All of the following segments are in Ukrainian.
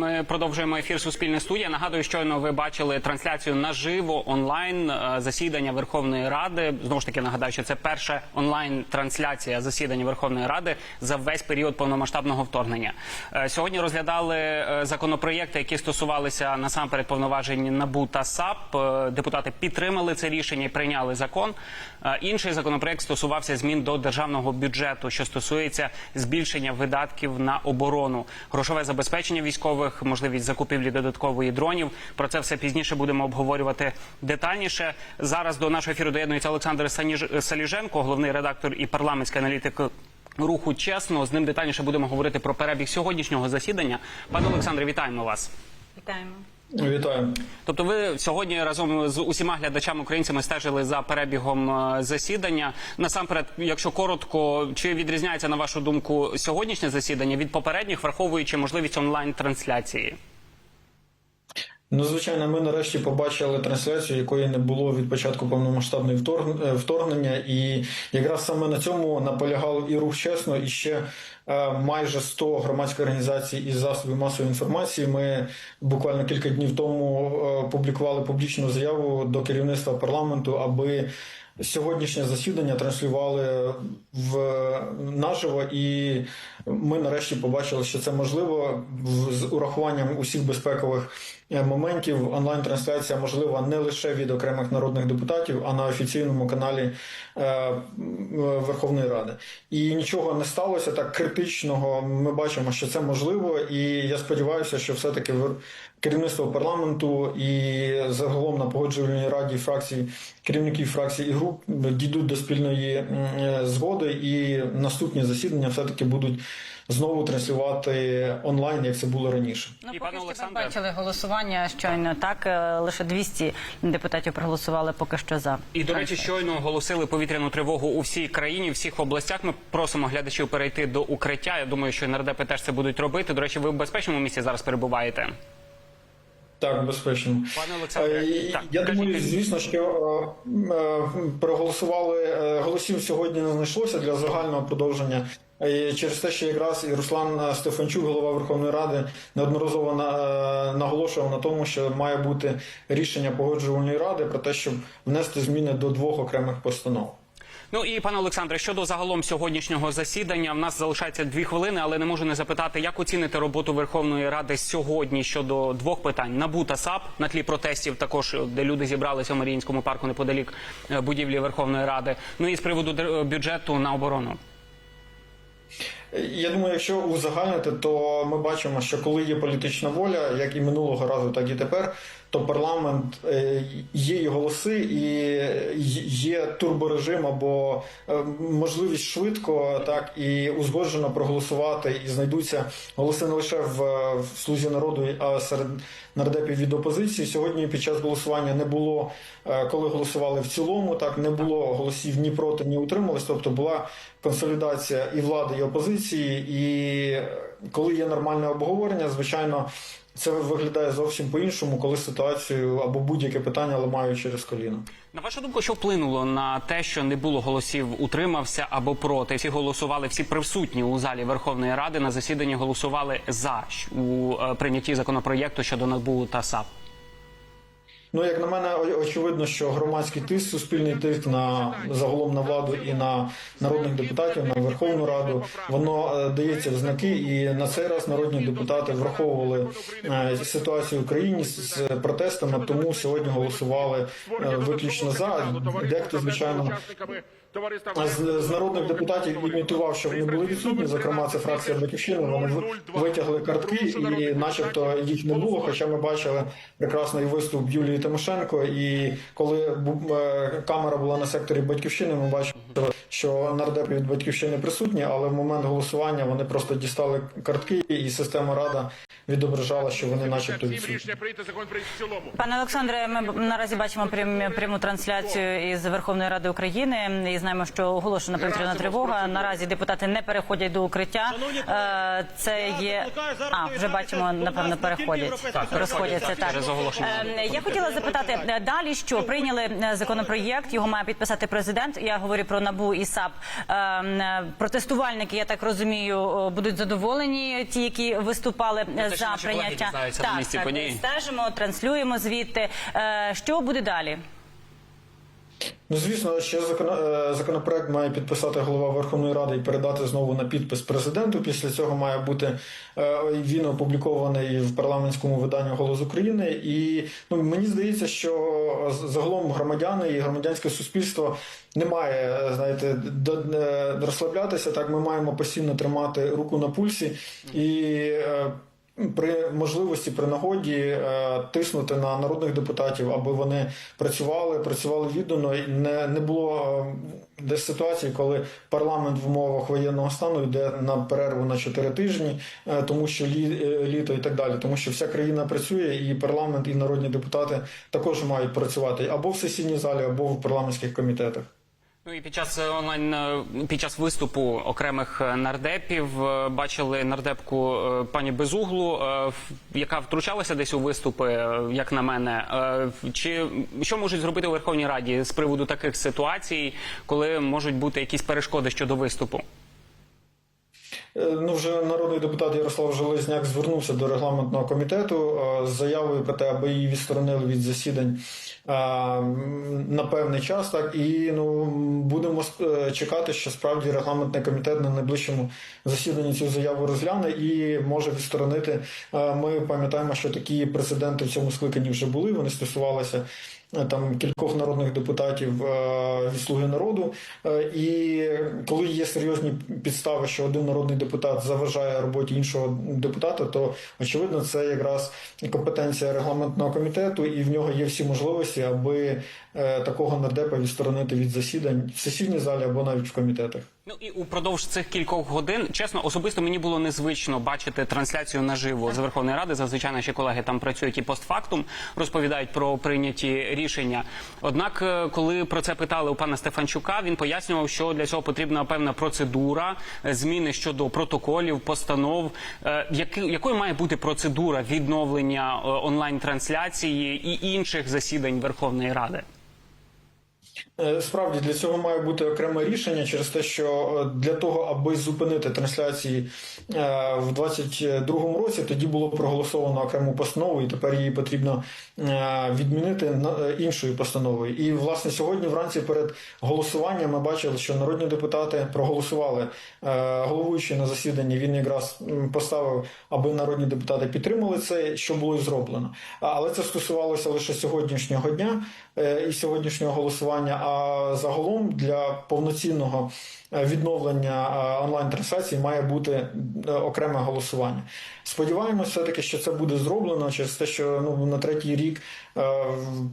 Ми продовжуємо ефір Суспільне студія. Нагадую, щойно ви бачили трансляцію наживо онлайн е, засідання Верховної Ради. Знову ж таки нагадаю, що це перша онлайн трансляція засідання Верховної Ради за весь період повномасштабного вторгнення. Е, Сьогодні розглядали е, законопроєкти, які стосувалися насамперед повноважень НАБУ та САП. Депутати підтримали це рішення і прийняли закон. Інший законопроект стосувався змін до державного бюджету, що стосується збільшення видатків на оборону, грошове забезпечення військових, можливість закупівлі додаткової дронів. Про це все пізніше будемо обговорювати детальніше. Зараз до нашого ефіру доєднується Олександр Саліженко, головний редактор і парламентський аналітик. Руху чесно з ним детальніше будемо говорити про перебіг сьогоднішнього засідання. Пане Олександре, вітаємо вас. Вітаємо. Вітаю. Тобто, ви сьогодні разом з усіма глядачами українцями стежили за перебігом е, засідання. Насамперед, якщо коротко, чи відрізняється на вашу думку сьогоднішнє засідання від попередніх, враховуючи можливість онлайн трансляції? Ну, звичайно, ми нарешті побачили трансляцію, якої не було від початку повномасштабної вторгнення, і якраз саме на цьому наполягав і рух чесно, і ще майже 100 громадських організацій із засобів масової інформації. Ми буквально кілька днів тому е, публікували публічну заяву до керівництва парламенту, аби сьогоднішнє засідання транслювали в наживо, і ми нарешті побачили, що це можливо з урахуванням усіх безпекових е, моментів. Онлайн-трансляція можлива не лише від окремих народних депутатів, а на офіційному каналі е, Верховної Ради. І нічого не сталося так критичного. Ми бачимо, що це можливо, і я сподіваюся, що все-таки керівництво парламенту і загалом на погоджувальній раді фракцій, керівників фракцій і груп дійдуть до спільної е, згоди, і наступні засідання все-таки будуть знову транслювати онлайн, як це було раніше. Ну, І, поки пане Олександре- бачили голосування щойно. Так е, лише 200 депутатів проголосували поки що за. І до речі, щойно оголосили повітряну тривогу у всій країні, у всіх областях. Ми просимо глядачів перейти до укриття. Я думаю, що нардепи теж це будуть робити. До речі, ви в безпечному місці зараз перебуваєте. Так, безпечно. Пане Олександре, Е, так, я думаю, кажіть. звісно, що е, е, проголосували е, голосів сьогодні не знайшлося для загального продовження. Е, Через те, що якраз і Руслан Стефанчук, голова Верховної Ради, неодноразово на- е, наголошував на тому, що має бути рішення погоджувальної ради про те, щоб внести зміни до двох окремих постанов. Ну і пане Олександре, щодо загалом сьогоднішнього засідання, в нас залишається дві хвилини, але не можу не запитати, як оціните роботу Верховної Ради сьогодні щодо двох питань: НАБУ та САП на тлі протестів, також де люди зібралися в Маріїнському парку неподалік е, будівлі Верховної Ради. Ну і з приводу бюджету на оборону. Я думаю, якщо узагальнити, то ми бачимо, що коли є політична воля, як і минулого разу, так і тепер, то парламент е, є і голоси, і є турборежим або е, можливість швидко так і узгоджено проголосувати, і знайдуться голоси не лише в, в слузі народу, а серед нардепів від опозиції. Сьогодні під час голосування не було, е, коли голосували в цілому, так не було голосів ні проти, ні утримались. Тобто була консолідація і влади, і опозиції. І коли є нормальне обговорення, звичайно, це виглядає зовсім по-іншому, коли ситуацію або будь-яке питання ламають через коліно. На вашу думку, що вплинуло на те, що не було голосів, утримався або проти? Всі голосували, всі присутні у залі Верховної Ради на засіданні голосували за у е, прийнятті законопроєкту щодо НАБУ та САП. Ну, як на мене, очевидно, що громадський тиск, суспільний тиск на загалом на владу і на народних депутатів, на Верховну Раду, воно е, дається в знаки. І на цей раз народні депутати враховували е, ситуацію в Україні з протестами, тому сьогодні голосували е, виключно за. Дехто, звичайно, з, з народних депутатів імітував, що вони були відсутні. Зокрема, це фракція Батьківщини. Вони витягли картки, і, начебто, їх не було. Хоча ми бачили прекрасний виступ Юлії Тимошенко. І коли е, камера була на секторі Батьківщини, ми бачили, що нардепи від батьківщини присутні, але в момент голосування вони просто дістали картки, і система рада відображала, що вони, начебто, відсутні. Пане Олександре, ми наразі бачимо прям, пряму трансляцію із Верховної Ради України і знаємо, що оголошена повітряна тривога. Наразі депутати не переходять до укриття. Е, Це є а вже бачимо, напевно, переходять, розходяться так. Через оголошення. Е, Я хотіла запитати е, далі, що прийняли законопроєкт. Його має підписати президент. Я говорю про набу і САП. Е, е, Протестувальники, я так розумію, будуть задоволені. Ті, які виступали Це, за прийняття. Так, так, стежимо, транслюємо звідти. Е, Що буде далі? Ну, звісно, ще е, законопроект має підписати голова Верховної Ради і передати знову на підпис президенту. Після цього має бути е, він опублікований в парламентському виданні Голос України. І ну мені здається, що загалом громадяни і громадянське суспільство не має е, знаєте розслаблятися. Так ми маємо постійно тримати руку на пульсі і. Е, при можливості при нагоді е, тиснути на народних депутатів, аби вони працювали, працювали віддано. Не, не було е, десь ситуації, коли парламент в умовах воєнного стану йде на перерву на 4 тижні, е, тому що лі, літо і так далі. Тому що вся країна працює, і парламент, і народні депутати також мають працювати або в сесійній залі, або в парламентських комітетах. Ну і під час е, онлайн е, під час виступу окремих е, нардепів бачили нардепку пані Безуглу, яка втручалася десь у виступи, як на мене. Чи що можуть зробити у Верховній Раді з приводу таких ситуацій, коли можуть бути якісь перешкоди щодо виступу? Е, Ну, вже народний депутат Ярослав Железняк звернувся до регламентного комітету е, з заявою про те, аби її відсторонили від засідань е, на певний час. Так і ну будемо чекати, що справді регламентний комітет на найближчому засіданні цю заяву розгляне і може відсторонити. Ми пам'ятаємо, що такі прецеденти в цьому скликанні вже були. Вони стосувалися там кількох народних депутатів е, від слуги народу. Е, І коли є серйозні підстави, що один народний депутат заважає роботі іншого депутата, то очевидно це якраз компетенція регламентного комітету, і в нього є всі можливості, аби е, такого нардепа відсторонити від засідань в сесійній залі або навіть в комітетах. Ну і упродовж цих кількох годин, чесно, особисто мені було незвично бачити трансляцію наживо з Верховної Ради. Зазвичай наші колеги там працюють і постфактум розповідають про прийняті рішення. Однак, е, коли про це питали у пана Стефанчука, він пояснював, що для цього потрібна певна процедура, е, зміни щодо протоколів, постанов. Е, якою має бути процедура відновлення онлайн трансляції і інших засідань Верховної Ради? Е, Справді для цього має бути окреме рішення через те, що е, для того, аби зупинити трансляції е, в 2022 році, тоді було проголосовано окрему постанову, і тепер її потрібно відмінити іншою постановою. І власне сьогодні, вранці, перед голосуванням, ми бачили, що народні депутати проголосували головуючий на засіданні. Він якраз поставив, аби народні депутати підтримали це, що було і зроблено. Але це стосувалося лише сьогоднішнього дня і сьогоднішнього голосування. А загалом для повноцінного е, відновлення е, онлайн-трансляції має бути е, окреме голосування. Сподіваємося, все-таки, що це буде зроблено через те, що ну на третій рік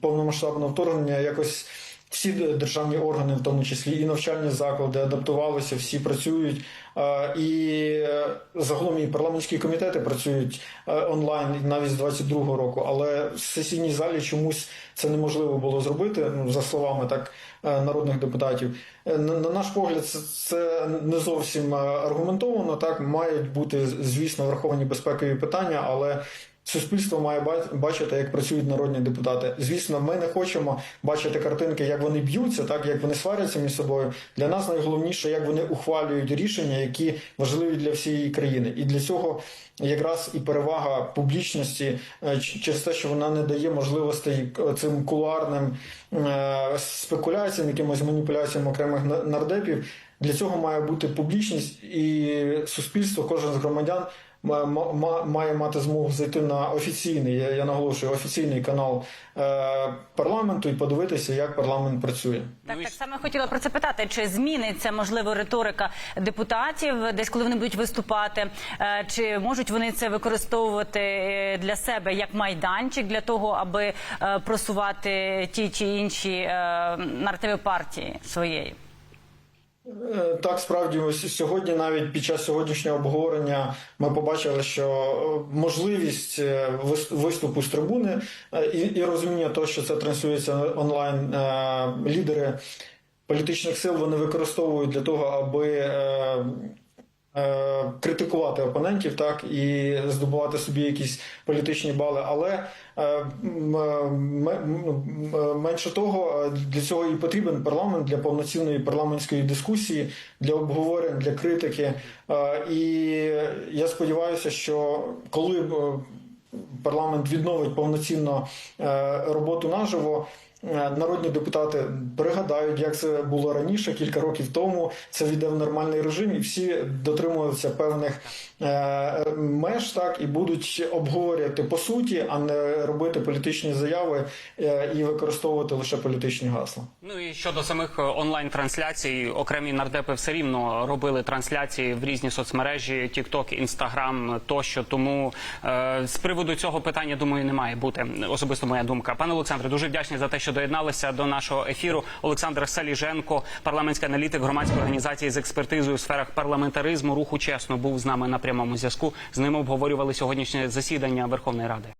повномасштабного вторгнення якось. Всі державні органи, в тому числі і навчальні заклади, адаптувалися, всі працюють. І е, загалом і парламентські комітети працюють е, онлайн навіть з 22-го року. Але в сесійній залі чомусь це неможливо було зробити, ну за словами так е, народних депутатів. На, на наш погляд, це, не зовсім аргументовано. Так мають бути, звісно, враховані безпекові питання, але. Суспільство має бачити, як працюють народні депутати. Звісно, ми не хочемо бачити картинки, як вони б'ються, так як вони сваряться між собою. Для нас найголовніше, як вони ухвалюють рішення, які важливі для всієї країни. І для цього якраз і перевага публічності е, через те, що вона не дає можливостей е, цим кулуарним е, спекуляціям, якимось маніпуляціям окремих нардепів. Для цього має бути публічність і суспільство, кожен з громадян ма- ма- ма- має мати змогу зайти на офіційний, я, я наголошую, офіційний канал е, парламенту і подивитися, як парламент працює. Так, так само хотіла про це питати. Чи зміниться можливо риторика депутатів, десь коли вони будуть виступати? Е, Чи можуть вони це використовувати е, для себе як майданчик для того, аби е, просувати ті чи інші е, наративи партії своєї? Е, Так, справді ось сьогодні, навіть під час сьогоднішнього обговорення, ми побачили, що е, можливість е, виступу з трибуни і, і розуміння того, що це транслюється онлайн, лідери політичних сил вони використовують для того, аби критикувати опонентів, так і здобувати собі якісь політичні бали. Але е, е, менше того, е, для цього і потрібен парламент для повноцінної парламентської дискусії, для обговорень, для критики. Е, І я сподіваюся, що коли е, парламент відновить повноцінно е, роботу наживо. Е, Народні депутати пригадають, як це було раніше, кілька років тому. Це війде в нормальний режим, і всі дотримуються певних е, меж, так і будуть обговорювати по суті, а не робити політичні заяви е, і використовувати лише політичні гасла. Ну і щодо самих онлайн-трансляцій, окремі нардепи все рівно робили трансляції в різні соцмережі, TikTok, Instagram тощо. Тому з приводу цього питання, думаю, не має бути особисто моя думка. Пане Олександре, дуже вдячний за те, що доєдналися до нашого ефіру. Олександр Саліженко, парламентський аналітик громадської організації з експертизою у сферах парламентаризму, руху чесно, був з нами на прямому зв'язку. З ним обговорювали сьогоднішнє засідання Верховної Ради.